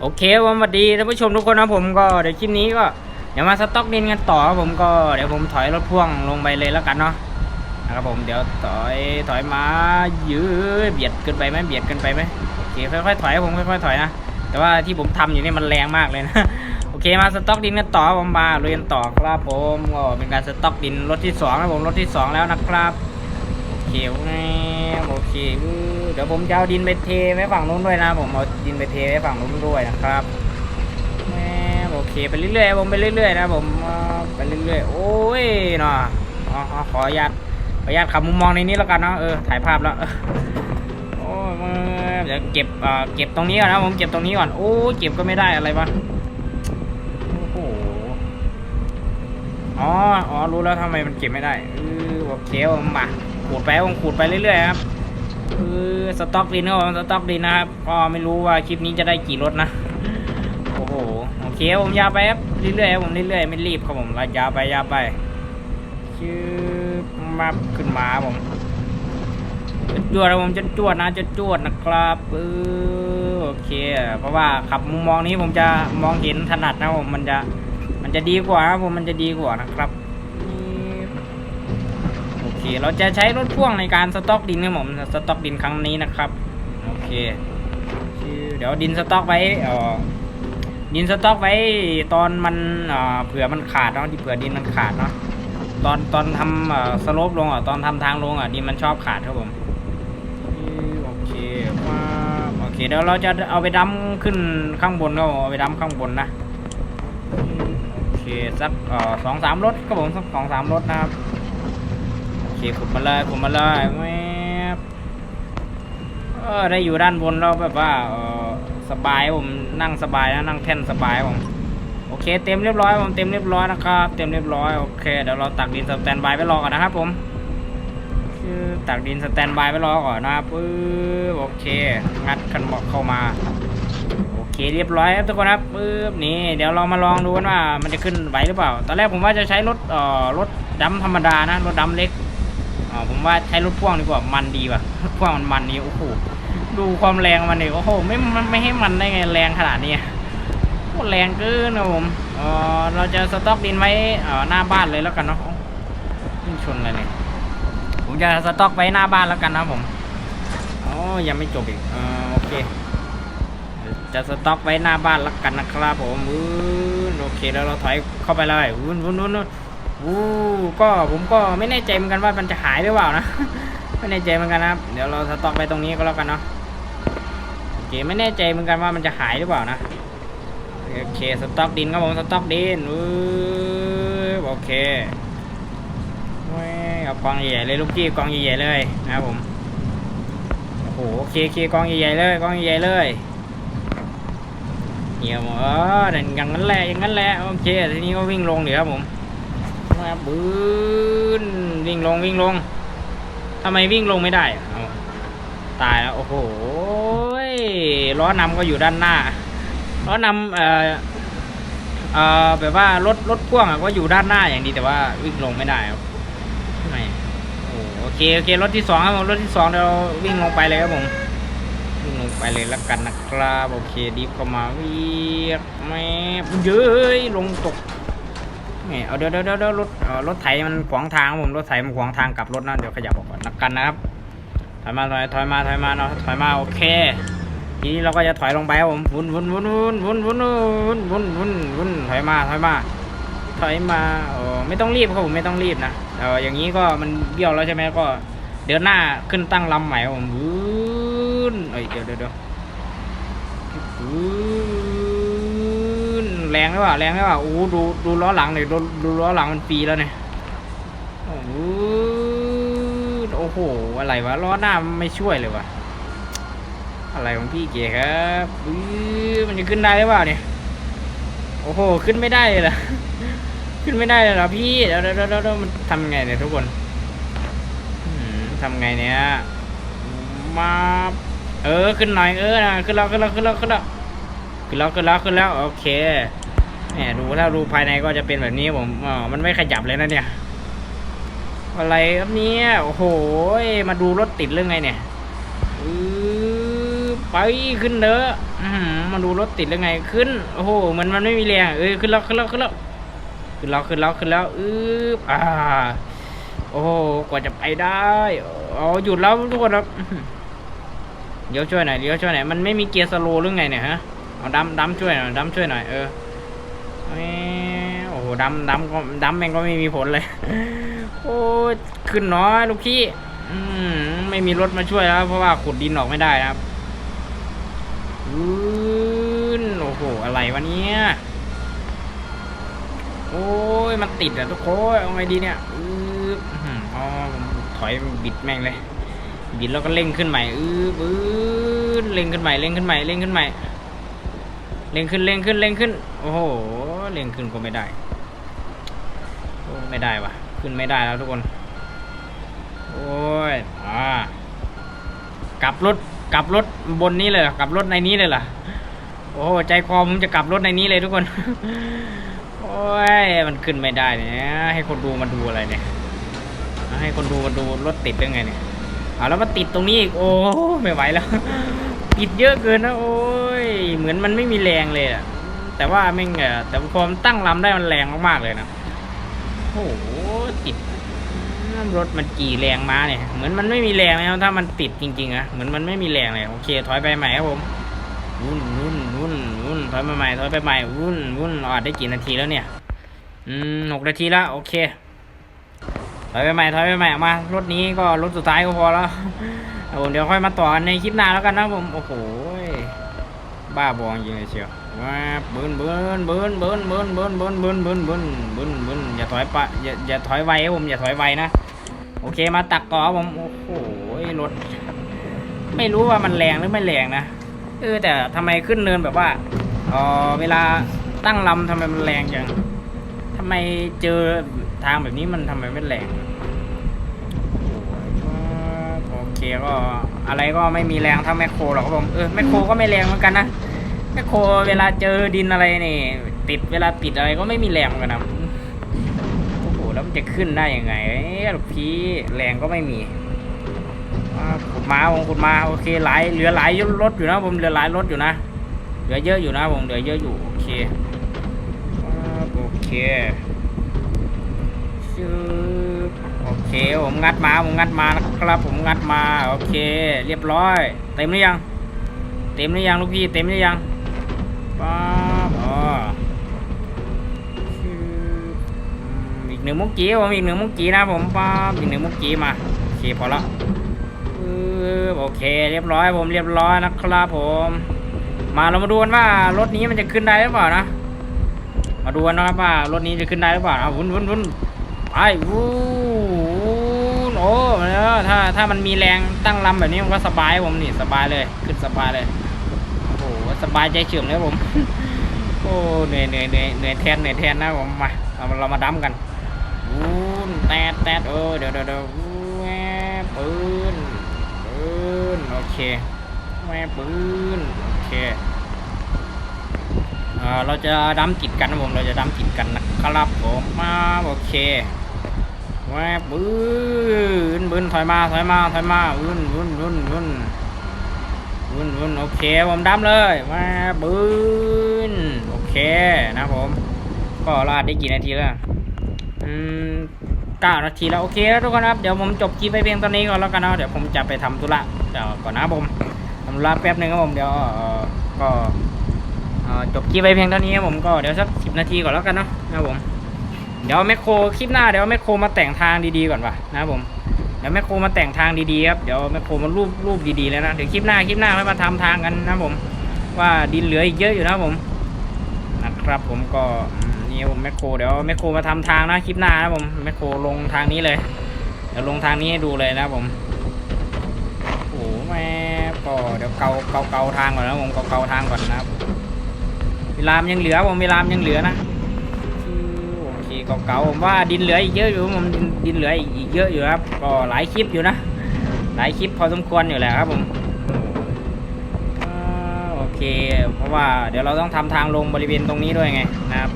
โอเคผมสวัสดีท่านผู้ชมทุกคนนะผมก็เดี๋ยวคลิปนี้ก็เดี๋ยวมาสต็อกดินกันต่อครับผมก็เดี๋ยวผมถอยรถพ่วงลงไปเลยแล้วกันเนาะนะครับผมเดี๋ยวถอยถอยมายื้อเบียดเกินไปไหมเบียดเกินไปไหมโอเคค่อยๆถอยผมค่อยๆถอยนะแต่ว่าที่ผมทำอยู่นี่มันแรงมากเลยนะโอเคมาสต็อกดินกันต่อผมมาลุยนต่อครับผมก็เป็นการสต็อกดินรถที่สองนะผมรถที่สองแล้วนะครับโอเคโอเค เดี๋ยวผมจะเอาดินไปเทไว้ฝั่งนู้นด้วยนะ ผมเอาดินไปเทไว้ฝั่งนู้นด้วยนะครับแม่โอเคไปเรื่อยๆผมไปเรื่อยๆนะผมไปเรื่อยๆโอ้ยเนาะอ๋อขออนุญาตขออนุญาตขับมุมมองในนี้แล้วกันเนาะเออถ่ายภาพแล้วโอ้ยเดี๋ยวเก็บอ่าเก็บตรงนี้ก่อนนะผมเก็บตรงนี้ก่อนโอ้ยเก็บก็ไม่ได้อะไรวะโอ้โหอ๋อ อ๋อ รู้แล้วทำไมมันเก็บไม่ได้เออโอเคผมมาขูดไปผมขูดไปเรื่อยๆครับ คือสต็อกดินครับผมสต็อกดินนะครับก็ไม่รู้ว่าคลิปนี้จะได้กี่รถนะโอ้โหโอเคผมยาวไปครับเรื่อยๆผมเรื่อยๆไม่รีบครับผมยาวไปยาวไปชื่อมาขึ้นมาผมจวดผมจะจวดนะจะจวดนะครับเออโอเค เพราะว่าขับมุมมองนี้ผมจะมองเห็นถนัดนะผมมันจะมันจะดีกว่าครับผมมันจะดีกว่านะครับ เคเราจะใช้รถพ่วงในการสต็อกดินครับผมสต็อกดินครั้งนี้นะครับโอเคเดี๋ยวดินสต็อกไว้เอ่อดินสต็อกไว้ตอนมันเผื่อมันขาดเนาะที่เผื่อดินมันขาดเนาะตอนตอนทำสโลปลงอะตอนทำทางลงอะดินมันชอบขาดครับผมโอเคว่าโอเคเดี๋ยวเราจะเอาไปดั้มขึ้นข้างบนก็เอาไปดั้มข้างบนนะโอเคสักสองสามรถครับผมสักสองสามรถนะครับ โอเคขุดมาเลยขุดมาเลยแม่เออได้อยู่ด้านบนเราแบบว่าเออสบายผมนั่งสบายนะนั่งแท่นสบายผมโอเคเต็มเรียบร้อยผมเต็มเรียบร้อยนะครับเต็มเรียบร้อยโอเคเดี๋ยวเราตักดินสแตนบายไว้รอก่อนนะครับผมตักดินสแตนบายไว้รอก่อนนะครับปึ๊บโอเคงัดคันบอกเข้ามาโอเคเรียบร้อยครับทุกคนครับปึ๊บนี่เดี๋ยวเรามาลองดูกันว่ามันจะขึ้นไหวหรือเปล่า ตอนแรกผมว่าจะใช้รถเอ่อรถดำธรรมดานะรถดำเล็ก ว่าใช้รถพ่วงดีกว่ามันดีว่ะรถพ่วงมันมันนี่โอ้โหดูความแรงมันเนี่โอ้โหไม่ไม่ให้มันได้ไงแรงขนาดนี้โคตรแรงเกินนะผมเออเราจะสต็อกดินไว้เออหน้าบ้านเลยแล้วกันเนาะขึ้นชนเลยเนี่ยผมจะสต็อกไว้หน้าบ้านแล้วกันนะผมอ๋อยังไม่จบอีกเออโอเค จะสต็อกไว้หน้าบ้านแล้วกันนะครับผมอือโอเคแล้วเราถอยเข้าไปเลยวุ้นวุ้นวุ้นวุ้น อู้ก็ผมก็ไม่แน่ใจเหมือนกันว่ามันจะหายหรือเปล่านะ ไม่แน่ใจเหมือนกันนะครับ เดี๋ยวเราสต็อกไปตรงนี้ก็แล้วกันเนาะโอเคไม่แน่ใจเหมือนกันว่ามันจะหายหรือเปล่านะโอเคสต็อกดินครับผมสต็อกดินอู้โอเคแม่เอากองใหญ่ๆเลยลูกพี่กองใหญ่ๆเลยนะครับผมโอ้โหโอเคโอเคกองใหญ่ๆเลยกองใหญ่ๆเลยเหี่ยวเอออย่างนั้นแหละอย่างนั้นแหละโอเคทีนี้ก็วิ่งลงเดี๋ยวครับผม มาบืนวิ่งลงวิ่งลงทำไมวิ่งลงไม่ได้เอาตายแล้วโอ้โหล้อนำก็อยู่ด้านหน้าล้อนำเอ่อเอ่อแบบว่ารถรถพ่วงก็อยู่ด้านหน้าอย่างดีแต่ว่าวิ่งลงไม่ได้ครับไม่โอ้โอเคโอเครถที่สองครับผมรถที่สองเดี๋ยวเราวิ่งลงไปเลยครับผมวิ่งลงไปเลยแล้วกันนะครับโอเคดีฟเข้ามาวิ่งแม่เย้ยลงตก นี่เอาเดี๋ยวเดี๋ยวเดี๋ยวรถรถไถมันขวางทางผมรถไถมันขวางทางกลับรถนะเดี๋ยวขยับออกก่อนนักกันนะครับถอยมาถอยถอยมาถอยมาเนาะถอยมาโอเค ทีนี้เราก็จะถอยลงไปครับผมวุ่นวุ่นวุ่นวุ่นวุ่นวุ่นวุ่นวุ่นวุ่นวุ่นถอยมาถอยมาถอยมาเออไม่ต้องรีบครับผมไม่ต้องรีบนะเอออย่างนี้ก็มันเบี้ยวแล้วใช่ไหมก็เดินหน้าขึ้นตั้งลำใหม่ผมวุนเอ้ยเดี๋ยวเดี๋ยวเดี๋ยว แรงหรือเปล่าแรงหรือเปล่าโอ้ดูดูล้อหลังหน่อยดูดูล้อหลังมันปีแล้วเนี่ยโอ้โหอ้โหอะไรวะล้อหน้าไม่ช่วยเลยวะอะไรของพี่เก๋ครับมันจะขึ้นได้หรือเปล่าเนี่ยโอ้โหขึ้นไม่ได้เลยเหรอขึ้นไม่ได้เลยเหรอพี่เดี๋ยวเดี๋ยวเดี๋ยวมันทำไงเนี่ยทุกคนทำไงเนี่ยมาเออขึ้นหน่อยเออนะขึ้นแล้วขึ้นแล้วขึ้นแล้วขึ้นแล้วขึ้นแล้วขึ้นแล้วขึ้นแล้วโอเค แหมดูถ้าดูภายในก็จะเป็นแบบนี้ผมอ๋อมันไม่ขยับเลยนะเนี่ย อะไรครับเนี่ย โอ้โห มาดูรถติดเรื่องไงเนี่ยอือไปขึ้นเด้ออื้อหือมาดูรถติดแล้วไงขึ้น โอ้โห มันมันไม่มีแรงเอ้ยขึ้นแล้วขึ้นแล้วขึ้นแล้วขึ้นแล้วขึ้นแล้วขึ้นแล้วอืบอ่า โอ้กว่าจะไปได้อ๋อหยุดแล้วทุกคนครับเดี๋ยวช่วยหน่อยเดี๋ยวช่วยหน่อยมันไม่มีเกียร์สโลว์หรือไงเนี่ยฮะเอาดัมดัมช่วยหน่อยดัมช่วยหน่อยเออ โอ้โหดัมดัมก็ดัมแม่งก็ไม่มีผลเลย โอ้ขึ้นน้อยลูกพี่อมไม่มีรถมาช่วยแล้ว เพราะว่าขุดดินออกไม่ได้นะครับอืนโอ้โห อะไรวะเนี่ย โอ้ย มันติดอะทุกคนเอาไงดีเนี่ยอืออ๋อถอยบิดแม่งเลย บิดแล้วก็เร่งขึ้นใหม่อือปื้นเร่งขึ้นใหม่ เร่งขึ้นใหม่ เร่งขึ้นใหม่ เร่งขึ้นเร่งขึ้นเร่งขึ้น โอ้โหเร่งขึ้นก็ไม่ได้โอ้ไม่ได้วะขึ้นไม่ได้แล้วทุกคน โอ้ยอ่ากลับรถกลับรถบนนี้เลยเหรอกลับรถในนี้เลยเหรอโอ้ใจคอผมจะกลับรถในนี้เลยทุกคน โอ้ยมันขึ้นไม่ได้เนี่ยให้คนดูมาดูอะไรเนี่ยให้คนดูมาดูรถติดได้ไงเนี่ยเอาแล้วมาติดตรงนี้อีกโอ้ไม่ไหวแล้ว ติดเยอะเกินนะโอ้ย เหมือนมันไม่มีแรงเลยอะแต่ว่าไม่งแต่พอมันตั้งลำได้มันแรงมากๆเลยนะโอ้โหติดรถมันกี่แรงม้าเนี่ย เหมือนมันไม่มีแรงนะครับถ้ามันติดจริงๆอะเหมือนมันไม่มีแรงเลยโอเค ถอยไปใหม่ครับผมวุ่นวุ่นวุ่นวุ่นถอยมาใหม่ถอยไปใหม่วุ่นวุ่นเราอัดได้กี่นาทีแล้วเนี่ย อืมหกนาทีแล้วโอเคถอยไปใหม่ถอยไปใหม่เอามารถนี้ก็รถสุดท้ายก็พอแล้ว ผมเดี๋ยวค่อยมาต่อในคลิปหน้าแล้วกันนะผม โอ้โห บ้าบอจริงเลยเชียวว้าเบิ้นเบิ้นเบิ้นเบิ้นเบิ้นเบิ้นเบิ้นเบิ้นเบิ้นเบิ้นเบิ้นบินอย่าถอยปะอย่าอย่าถอยไวผมอย่าถอยไวนะโอเคมาตักต่อผมโอ้โหรถไม่รู้ว่ามันแรงหรือไม่แรงนะเออแต่ทำไมขึ้นเนินแบบว่าเออเวลาตั้งลำทำไมมันแรงจังทำไมเจอทางแบบนี้มันทำไมไม่แรงโอเค ก็อะไรก็ไม่มีแรงเท่าแมคโครหรอกครับผมเออแมคโครก็ไม่แรงเหมือนกันนะแมคโครเวลาเจอดินอะไรนี่ติดเวลาติดอะไรก็ไม่มีแรงเหมือนกันนะโอ้โหแล้วมันจะขึ้นได้ยังไงเอ้ลูกพี่แรงก็ไม่มีขุดมาผมขุดมาโอเคหลายเหลือหลายรถอยู่นะผมเหลือหลายรถอยู่นะเหลือเยอะอยู่นะผมเหลือเยอะอยู่โอเคโอเคชื่อโอเค ผมงัดมาผมงัดมานะครับผมงัดมาโอเค เรียบร้อย เต็มหรือยัง เต็มหรือยังลูกพี่เต็มหรือยังป๊าบอ๋ออีกหนึ่งมุกจีผมอีกหนึ่งมุกจีนะผมป๊าบอีกหนึ่งมุกจีมาโอเคพอละโอเค เรียบร้อยผมเรียบร้อยนะครับผม มาเรามาดูกันว่ารถนี้มันจะขึ้นได้หรือเปล่านะ มาดูกันนะครับว่ารถนี้จะขึ้นได้หรือเปล่าวุ้นวุ้นวุ้นไปวู้ โอ้ถ้าถ้ามันมีแรงตั้งลำแบบนี้มันก็สบายผมนี่สบายเลย ขึ้นสบายเลยโอ้โหสบายใจเฉื่อยเลยผมโอ้เหนื่อยเหนื่อยเหนื่อยเหนื่อยแทนเหนื่อยแทนนะผมมาเรามาเรามาดั้มกันวูนแตดแตดเออเดี๋ยวเดี๋ยวเดี๋ยวแวบปืนปืนโอเคแวบปืนโอเคเราจะดั้มจิตกันนะผมเราจะดั้มจิตกันนะครับผมมาโอเค วบปืนปืนถอยมาถอยมาถอยมาวุ้นวุ้นวุ้นวุ้นวุ้นวุ้นโอเคผมดำเลยมาบืนโอเคนะผม ก็รอดได้กี่นาทีแล้วอืมเก้านาทีแล้วโอเคแล้วทุกคนครับเดี๋ยวผมจบคลิปไปเพียงตอนนี้ก่อนแล้วกันเนาะเดี๋ยวผมจะไปทำธุระเดี๋ยวก่อนนะผมทำธุระแป๊บหนึ่งครับผมเดี๋ยวก็จบคลิปไปเพียงเท่านี้ครับผมก็เดี๋ยวสักสิบนาทีก่อนแล้วกันเนาะนะผม เดี๋ยวแมคโครคลิปหน้าเดี๋ยวแมคโครมาแต่งทางดีๆก่อนว่ะนะครับผมเดี๋ยวแมคโครมาแต่งทางดีๆครับเดี๋ยวแมคโครมารูปรูปดีๆแล้วนะเดี๋ยวคลิปหน้าคลิปหน้าค่อยมาทำทางกันนะผม ว่าดินเหลืออีกเยอะอยู่นะผมนะครับผมก็นี่ผมแมคโครเดี๋ยวแมคโครมาทำทางนะคลิปหน้านะผมแมคโครลงทางนี้เลย เดี๋ยวลงทางนี้ให้ดูเลยนะผมโอ้แม่ก็เดี๋ยวเกาเกาเกาทางก่อนนะผมเกาเกาทางก่อนนะครับเวลามนยังเหลือผมเวลามนยังเหลือนะ เคเก่าๆผมว่าดินเหลืออีกเยอะอยู่ผมดินดินเหลืออีกเยอะอยู่ครับก็หลายคลิปอยู่นะ หลายคลิปพอสมควรอยู่แหละครับผมโอเค เพราะว่าเดี๋ยวเราต้องทำทางลงบริเวณตรงนี้ด้วยไงนะครับ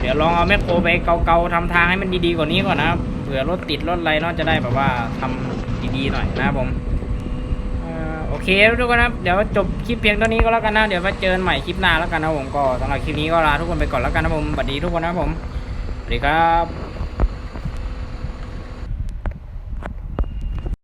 เดี๋ยวลองเอาแมคโครไปเก่าๆทำทางให้มันดีๆกว่านี้ก่อนนะครับเผื่อรถติดรถอะไรเนาจะได้แบบว่าทำดีๆหน่อยนะครับผม อ่าโอเคทุกคนนะครับ เดี๋ยวจบคลิปเพียงเท่านี้ก็แล้วกันนะ เดี๋ยวมาเจอกันใหม่คลิปหน้าแล้วกันนะผมก็สำหรับคลิปนี้ก็ลาทุกคนไปก่อนแล้วกันนะผมสวัสดีทุกคนนะผมสวัสดีครับ